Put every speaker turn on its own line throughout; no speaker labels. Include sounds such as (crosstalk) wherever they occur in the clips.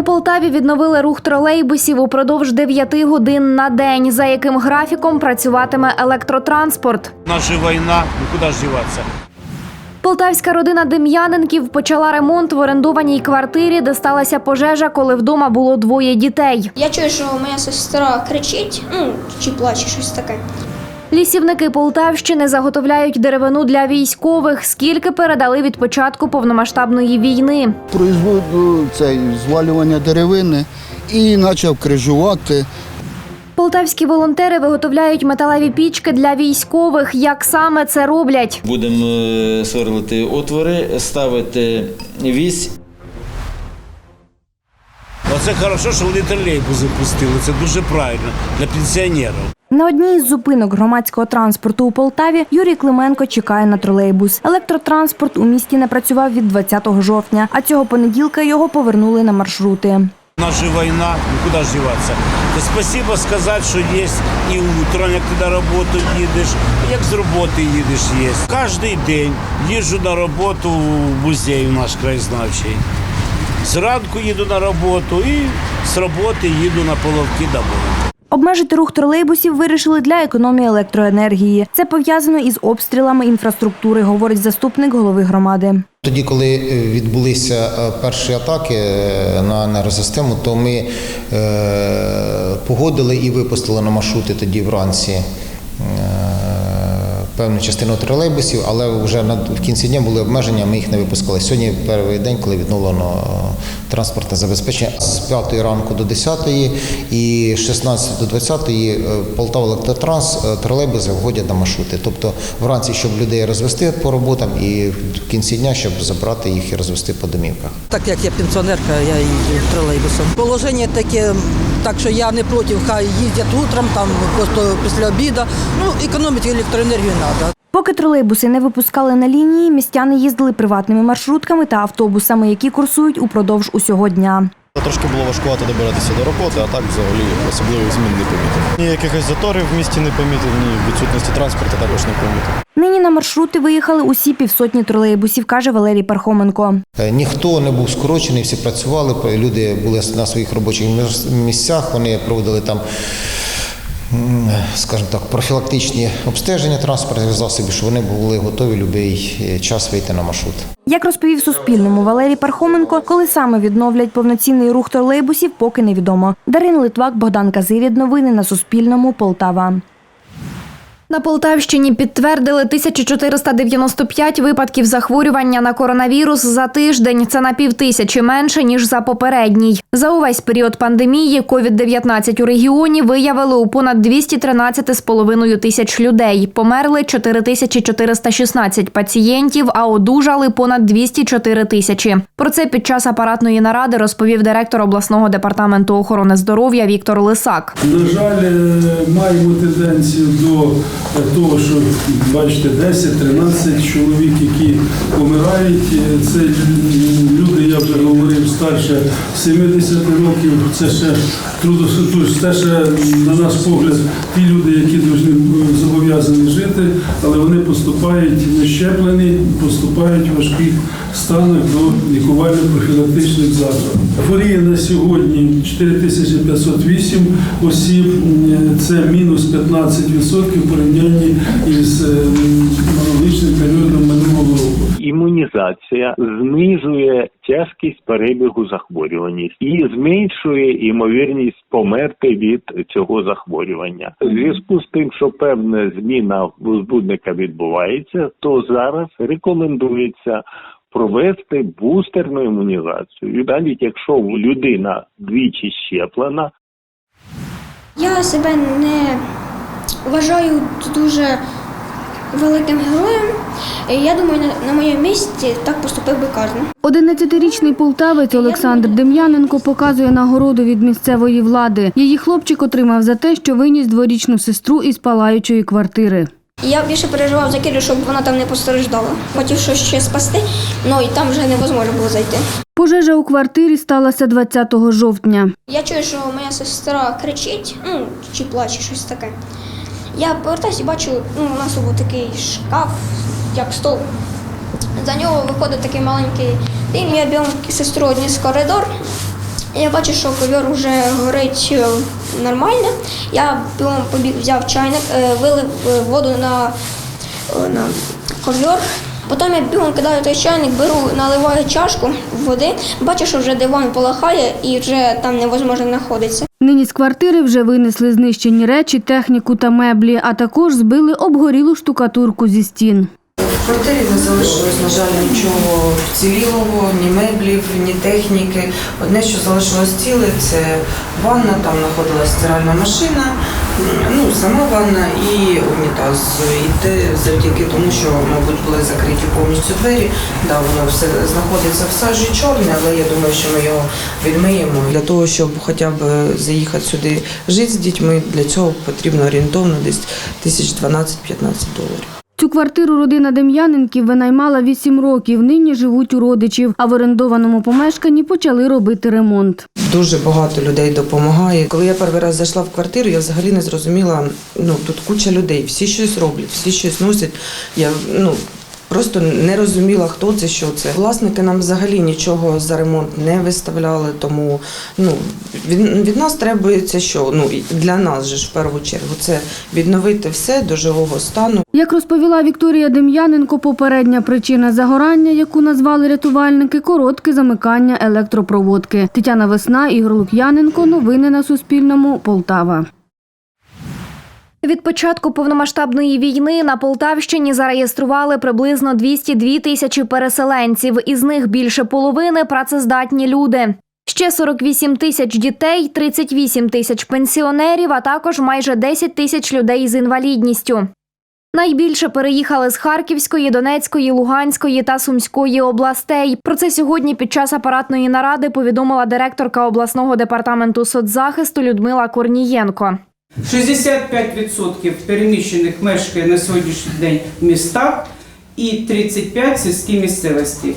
У Полтаві відновили рух тролейбусів упродовж 9 годин на день, за яким графіком працюватиме електротранспорт.
У нас же война, ну куда ж деваться?
Полтавська родина Дем'яненків почала ремонт в орендованій квартирі, де сталася пожежа, коли вдома було двоє дітей.
Я чую, що моя сестра кричить, ну чи плаче, щось таке.
Лісівники Полтавщини заготовляють деревину для військових, скільки передали від початку повномасштабної війни.
производу цей звалювання деревини і почав крижувати.
Полтавські волонтери виготовляють металеві пічки для військових. Як саме це роблять?
Будемо е, сверлити отвори, ставити вісь.
Оце хорошо, що вони тролейбуси пустили. Це дуже правильно для пенсіонерів.
На одній із зупинок громадського транспорту у Полтаві Юрій Клименко чекає на тролейбус. Електротранспорт у місті не працював від 20 жовтня, а цього понеділка його повернули на маршрути.
У нас же война, ну куда ж деваться? Та спасибо сказати, що є і утром, як ти на роботу їдеш, як з роботи їдеш, є. Кожен день їжджу на роботу в музей наш краєзнавчий. Зранку їду на роботу і з роботи їду на половки домой.
Обмежити рух тролейбусів вирішили для економії електроенергії. Це пов'язано із обстрілами інфраструктури, говорить заступник голови громади.
Тоді, коли е, відбулися е, перші атаки е, на енергосистему, то ми погодили і випустили на маршрути тоді вранці певну частину тролейбусів, але вже в кінці дня були обмеження, ми їх не випускали. Сьогодні перший день, коли відновлено е, транспортне забезпечення з 5 ранку до 10 і з 16 до 20 е, Полтава Електротранс е, тролейбуси виходять на маршрути. Тобто вранці, щоб людей розвести по роботам, і в кінці дня, щоб забрати їх і розвести по домівках.
Так як я пенсіонерка, я їжджу тролейбусом. Положення таке, так що я не проти, хай їздять утром, там просто після обіду. Ну, економити електроенергію треба.
Поки тролейбуси не випускали на лінії, містяни їздили приватними маршрутками та автобусами, які курсують упродовж усього дня.
Трошки було важкувато добиратися до роботи, а так взагалі особливих змін не помітив. Ні якихось заторів в місті не помітив, ні відсутності транспорту також не помітив.
Нині на маршрути виїхали усі півсотні тролейбусів, каже Валерій Пархоменко.
Е, Ніхто не був скорочений, всі працювали, люди були на своїх робочих міс- місцях, вони проводили там, скажімо так, профілактичні обстеження транспортних засобів, що вони були готові будь-який час вийти на маршрут.
Як розповів Суспільному Валерій Пархоменко, коли саме відновлять повноцінний рух тролейбусів, поки невідомо. Дарина Литвак, Богдан Казирід. Новини на Суспільному. Полтава. На Полтавщині підтвердили 1495 випадків захворювання на коронавірус за тиждень. Це на півтисячі менше ніж за попередній. За увесь період пандемії COVID-19 у регіоні виявили у понад 213,5 тисяч людей. Померли 4416 пацієнтів, а одужали понад 204 тисячі. Про це під час апаратної наради розповів директор обласного департаменту охорони здоров'я Віктор Лисак.
На жаль, е, маємо тенденцію до того, що бачите, 10-13 чоловік, які помирають. Е, Це люди, я вже говорив, старше 70 років. Це ще це ще на наш погляд ті люди, які дуже зобов'язані жити, але вони поступають нещеплені, поступають важких станах до лікувально-профілактичних закладів. Хворіє на сьогодні 4508 осіб, це мінус 15% в порівнянні із е, аналогічним періодом минулого року.
імунізація знижує тяжкість перебігу захворюваність і зменшує ймовірність померти від цього захворювання. У зв'язку з тим, що певна зміна в збудника відбувається, то зараз рекомендується. Провести бустерну імунізацію. І навіть якщо людина двічі щеплена,
Я себе не вважаю дуже великим героєм. Я думаю, на, на моєму місці так поступив би кожен.
11-річний полтавець Олександр Дем'яненко показує нагороду від місцевої влади. Її хлопчик отримав за те, що виніс дворічну сестру із палаючої квартири.
Я більше переживав за Кірю, щоб вона там не постраждала. Хотів щось ще спасти, але і там вже невозможно було зайти.
Пожежа у квартирі сталася 20 жовтня.
Я чую, що моя сестра кричить, ну чи плаче, щось таке. Я повертаюся і бачу, ну, у нас був такий шкаф, як стол. За нього виходить такий маленький дим, я бігом сестру одніс в коридор, Я бачу, що ковер вже горить е, нормально. Я побіг, взяв чайник, е, вилив е, воду на, е, на ковер. Потім я бігом кидаю той чайник, беру, наливаю чашку води, бачу, що вже диван полахає і вже там невозможно знаходитися.
Нині з квартири вже винесли знищені речі, техніку та меблі, а також збили обгорілу штукатурку зі стін.
Квартирі не залишилось, на жаль, нічого вцілілого, ні меблів, ні техніки. Одне, що залишилось ціле, це ванна, там знаходилась стиральна машина, ну, сама ванна і унітаз. І те завдяки тому, що, мабуть, були закриті повністю двері. Да, воно все знаходиться в сажі чорне, але я думаю, що ми його відмиємо. Для того, щоб хоча б заїхати сюди жити з дітьми, для цього потрібно орієнтовно десь тисяч 12-15 доларів.
Цю квартиру родина Дем'яненків винаймала 8 років. Нині живуть у родичів, а в орендованому помешканні почали робити ремонт.
Дуже багато людей допомагає. Коли я перший раз зайшла в квартиру, я взагалі не зрозуміла. Ну тут куча людей, всі щось роблять, всі щось носять. Я ну просто не розуміла, хто це, що це. Власники нам взагалі нічого за ремонт не виставляли, тому ну від, від нас требується, що ну для нас же ж в першу чергу це відновити все до живого стану.
Як розповіла Вікторія Дем'яненко, попередня причина загорання, яку назвали рятувальники, коротке замикання електропроводки. Тетяна Весна, Ігор Лук'яненко. Новини на Суспільному. Полтава. Від початку повномасштабної війни на Полтавщині зареєстрували приблизно 202 тисячі переселенців. Із них більше половини працездатні люди. Ще 48 тисяч дітей, 38 тисяч пенсіонерів, а також майже 10 тисяч людей з інвалідністю. Найбільше переїхали з Харківської, Донецької, Луганської та Сумської областей. Про це сьогодні під час апаратної наради повідомила директорка обласного департаменту соцзахисту Людмила Корнієнко.
65% переміщених мешкає на сьогоднішній день в містах і 35% в сільській місцевості.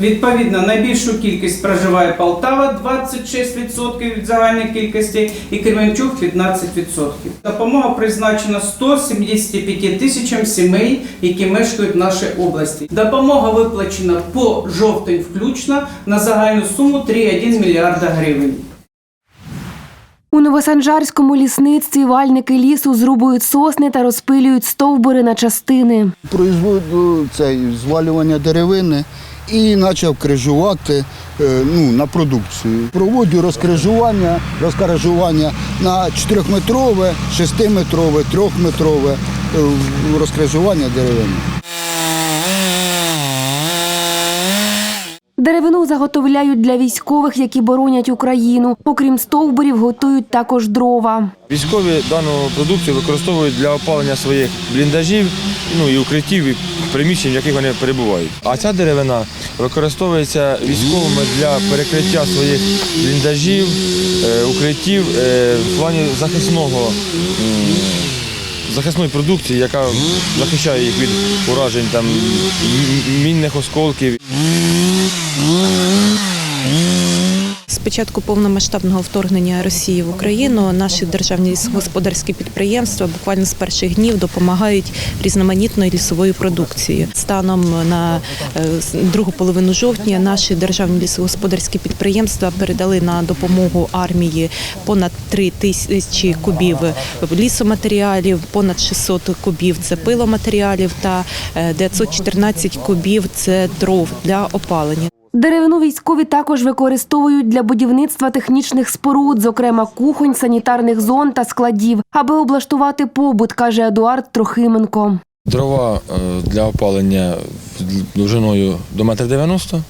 Відповідно, найбільшу кількість проживає Полтава 26% від загальної кількості і Кременчук 15%. Допомога призначена 175 тисячам сімей, які мешкають в нашій області. Допомога виплачена по жовтень включно на загальну суму 3,1 мільярда гривень.
У Новосанжарському лісництві вальники лісу зрубують сосни та розпилюють стовбури на частини.
Производу цей звалювання деревини і почав крижувати е, ну, на продукцію. Проводжу розкрижування, розкрижування на 4-метрове, 6-метрове, 3-метрове е, розкрижування деревини.
Деревину заготовляють для військових, які боронять Україну. Окрім стовбурів, готують також дрова.
Військові дану продукцію використовують для опалення своїх бліндажів, ну і укриттів, і приміщень, в яких вони перебувають. А ця деревина використовується військовими для перекриття своїх бліндажів, е, укриттів е, в плані захисного. Захисної продукції, яка захищає їх від уражень там, мінних осколків.
Початку повномасштабного вторгнення Росії в Україну наші державні лісогосподарські підприємства буквально з перших днів допомагають різноманітною лісовою продукцією. Станом на е, другу половину жовтня наші державні лісогосподарські підприємства передали на допомогу армії понад 3 тисячі кубів лісоматеріалів, понад 600 кубів це пиломатеріалів та е, 914 кубів це дров для опалення.
Деревину військові також використовують для будівництва технічних споруд, зокрема кухонь, санітарних зон та складів, аби облаштувати побут, каже Едуард Трохименко.
Дрова е, для опалення довжиною до 1,90 м,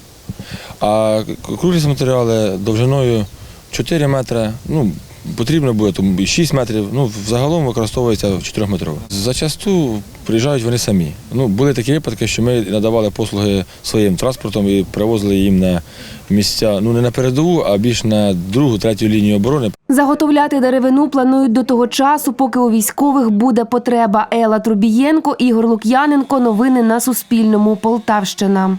а круглість матеріали довжиною 4 метри. Ну, потрібно буде тому і 6 метрів. Ну, взагалом використовується 4-метрово. Зачасту приїжджають вони самі. Ну, були такі випадки, що ми надавали послуги своїм транспортом і привозили їм на місця, ну не на передову, а більш на другу, третю лінію оборони.
Заготовляти деревину планують до того часу, поки у військових буде потреба. Ела Трубієнко, Ігор Лук'яненко. Новини на Суспільному. Полтавщина.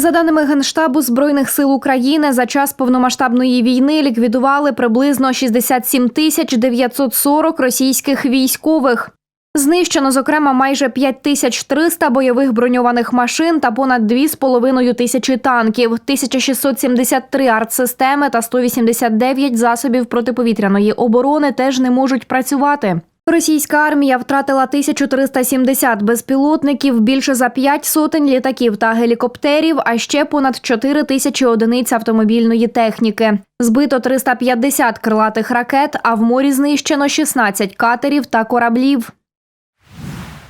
За даними Генштабу Збройних сил України, за час повномасштабної війни ліквідували приблизно 67 тисяч 940 російських військових. Знищено, зокрема, майже 5300 бойових броньованих машин та понад 2,5 тисячі танків, 1673 артсистеми та 189 засобів протиповітряної оборони теж не можуть працювати. Російська армія втратила 1370 безпілотників, більше за 5 сотень літаків та гелікоптерів, а ще понад 4 тисячі одиниць автомобільної техніки. Збито 350 крилатих ракет, а в морі знищено 16 катерів та кораблів.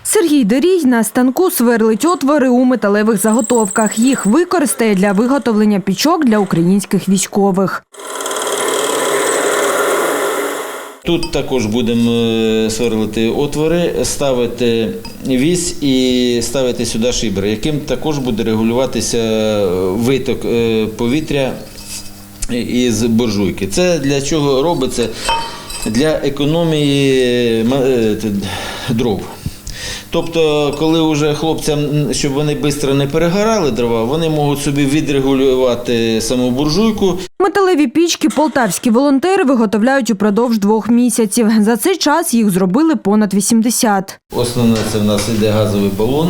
Сергій Дерій на станку сверлить отвори у металевих заготовках. Їх використає для виготовлення пічок для українських військових.
Тут також будемо е, сверлити отвори, ставити вісь і ставити сюди шибри, яким також буде регулюватися е, виток е, повітря із буржуйки. Це для чого робиться? Для економії дров. Тобто, коли вже хлопцям, щоб вони швидко не перегорали дрова, вони можуть собі відрегулювати саму буржуйку
Металеві пічки полтавські волонтери виготовляють упродовж двох місяців. За цей час їх зробили понад 80.
Основне це в нас іде газовий балон,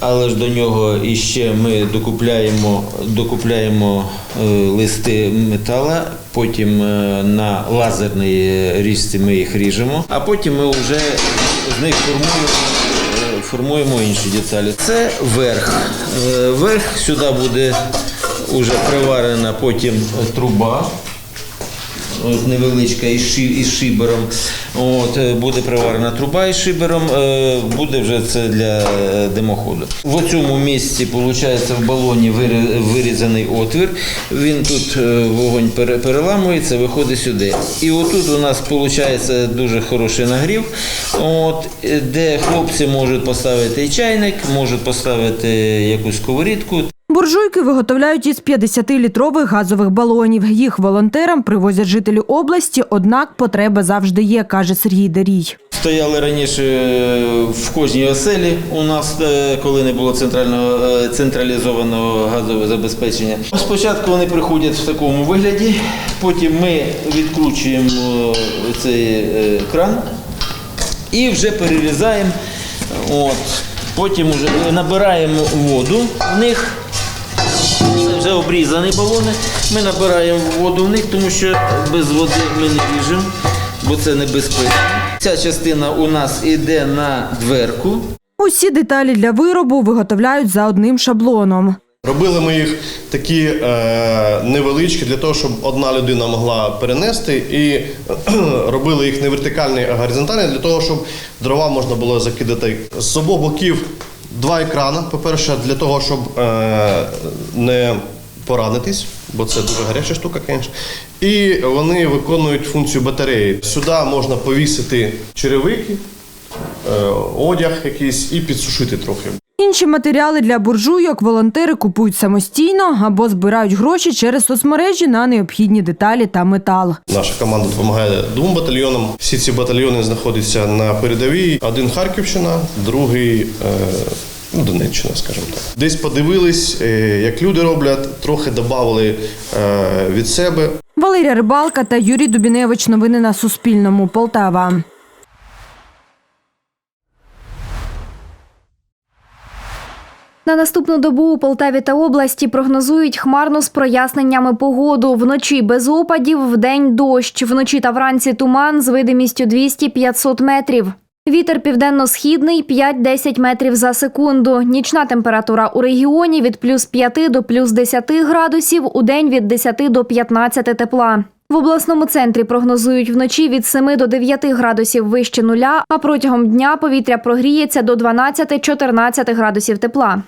але ж до нього іще ми докупляємо, докупляємо е, листи метала, потім е, на лазерній різці ми їх ріжемо, а потім ми вже з них формуємо. Формуємо інші деталі. Це верх. Е, Верх сюди буде вже приварена потім труба. От невеличка із шибером. От, е, буде приварена труба із шибером, е, буде вже це для е, димоходу. В цьому місці, виходить, в балоні вирізаний отвір. Він тут вогонь переламується, виходить сюди. І отут у нас виходить дуже хороший нагрів, от, де хлопці можуть поставити чайник, можуть поставити якусь сковорідку.
Буржуйки виготовляють із 50-літрових газових балонів. Їх волонтерам привозять жителі області, однак потреба завжди є, каже Сергій Дерій.
Стояли раніше е, в кожній оселі у нас, е, коли не було центрального е, централізованого газового забезпечення. Спочатку вони приходять в такому вигляді, потім ми відкручуємо цей кран і вже перерізаємо. От. Потім вже набираємо воду в них. Це вже обрізані балони. Ми набираємо воду в них, тому що без води ми не ріжемо, бо це небезпечно. Ця частина у нас йде на дверку.
Усі деталі для виробу виготовляють за одним шаблоном.
Робили ми їх такі е, невеличкі для того, щоб одна людина могла перенести, і (clears throat) робили їх не вертикальні, а горизонтальні для того, щоб дрова можна було закидати з обох боків два екрани. По-перше, для того, щоб е, не поранитись, бо це дуже гаряча штука, звісно. І вони виконують функцію батареї. Сюди можна повісити черевики, е, одяг якийсь і підсушити трохи.
Інші матеріали для буржуйок волонтери купують самостійно або збирають гроші через соцмережі на необхідні деталі та метал.
Наша команда допомагає двом батальйонам. Всі ці батальйони знаходяться на передовій. Один Харківщина, другий е, ну, Донеччина, скажімо так. Десь подивились, е, як люди роблять, трохи додали е, від себе.
Валерія Рибалка та Юрій Дубіневич. Новини на Суспільному. Полтава. На наступну добу у Полтаві та області прогнозують хмарну з проясненнями погоду. Вночі без опадів, вдень дощ. Вночі та вранці туман з видимістю 200-500 метрів. Вітер південно-східний 5-10 метрів за секунду. Нічна температура у регіоні від плюс 5 до плюс 10 градусів, у день від 10 до 15 тепла. В обласному центрі прогнозують вночі від 7 до 9 градусів вище нуля, а протягом дня повітря прогріється до 12-14 градусів тепла.